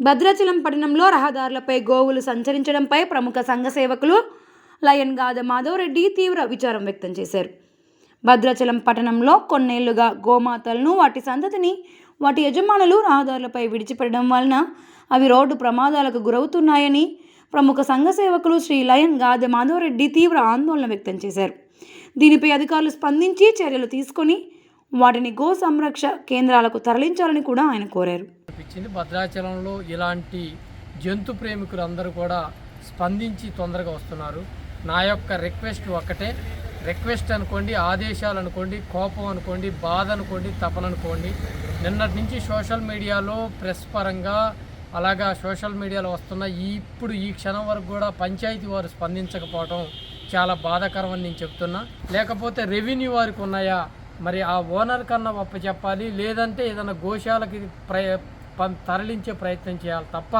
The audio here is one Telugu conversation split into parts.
భద్రాచలం పట్టణంలో రహదారులపై గోవులు సంచరించడంపై ప్రముఖ సంఘ సేవకులు లయన్ గాద మాధవరెడ్డి తీవ్ర విచారం వ్యక్తం చేశారు. భద్రాచలం పట్టణంలో కొన్నేళ్ళుగా గోమాతలను వాటి సంతతిని వాటి యజమానులు రహదారులపై విడిచిపెట్టడం వలన అవి రోడ్డు ప్రమాదాలకు గురవుతున్నాయని ప్రముఖ సంఘ సేవకులు శ్రీ లయన్ గాదె మాధవరెడ్డి తీవ్ర ఆందోళన వ్యక్తం చేశారు. దీనిపై అధికారులు స్పందించి చర్యలు తీసుకొని వాటిని గో సంరక్ష కేంద్రాలకు తరలించాలని కూడా ఆయన కోరారు. ఇచ్చింది భద్రాచలంలో ఇలాంటి జంతు ప్రేమికులు అందరూ కూడా స్పందించి తొందరగా వస్తున్నారు. నా యొక్క రిక్వెస్ట్ ఒక్కటే. రిక్వెస్ట్ అనుకోండి ఆదేశాలు అనుకోండి కోపం అనుకోండి బాధ అనుకోండి తపన అనుకోండి. నిన్నటి నుంచి సోషల్ మీడియాలో ప్రెస్ పరంగా అలాగా సోషల్ మీడియాలో వస్తున్న ఇప్పుడు ఈ క్షణం వరకు కూడా పంచాయతీ వారు స్పందించకపోవడం చాలా బాధాకరమని నేను చెప్తున్నా. లేకపోతే రెవెన్యూ వారికి ఉన్నాయా? మరి ఆ ఓనర్ కన్నా ఒప్ప చెప్పాలి. లేదంటే ఏదైనా గోశాలకి ప్రయ తరలించే ప్రయత్నం చేయాలి తప్ప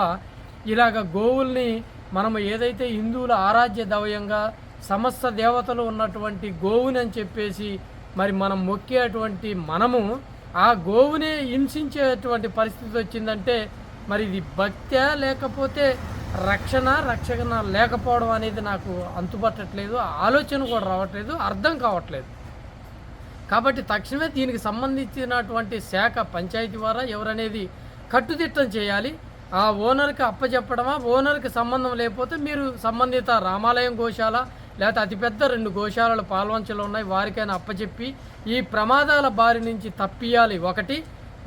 ఇలాగ గోవుల్ని మనము ఏదైతే హిందువుల ఆరాధ్య దవయంగా సమస్త దేవతలు ఉన్నటువంటి గోవుని అని చెప్పేసి మరి మనం మొక్కేటువంటి మనము ఆ గోవునే హింసించేటువంటి పరిస్థితి వచ్చిందంటే మరి ఇది భక్త లేకపోతే రక్షణ రక్షణ లేకపోవడం అనేది నాకు అంతుపట్టట్లేదు ఆలోచన కూడా రావట్లేదు అర్థం కావట్లేదు. కాబట్టి తక్షణమే దీనికి సంబంధించినటువంటి శాఖ పంచాయతీ ద్వారా ఎవరనేది కట్టుదిట్టం చేయాలి. ఆ ఓనర్కి అప్పచెప్పడమా ఓనర్కి సంబంధం లేకపోతే మీరు సంబంధిత రామాలయం గోశాల లేకపోతే అతిపెద్ద రెండు గోశాలలు పాల్వంచలు ఉన్నాయి వారికైనా అప్పచెప్పి ఈ ప్రమాదాల బారి నుంచి తప్పియాలి ఒకటి.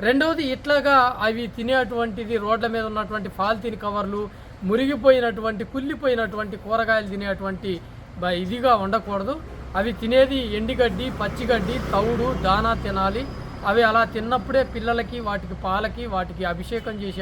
రెండవది ఇట్లాగా అవి తినేటువంటిది రోడ్ల మీద ఉన్నటువంటి పాలిథిన్ కవర్లు మురిగిపోయినటువంటి కుళ్ళిపోయినటువంటి కూరగాయలు తినేటువంటి ఇదిగా ఉండకూడదు. అవి తినేది ఎండిగడ్డి పచ్చిగడ్డి తౌడు దానా తినాలి. అవి అలా తిన్నప్పుడే పిల్లలకి వాటికి పాలకి వాటికి అభిషేకం చేసే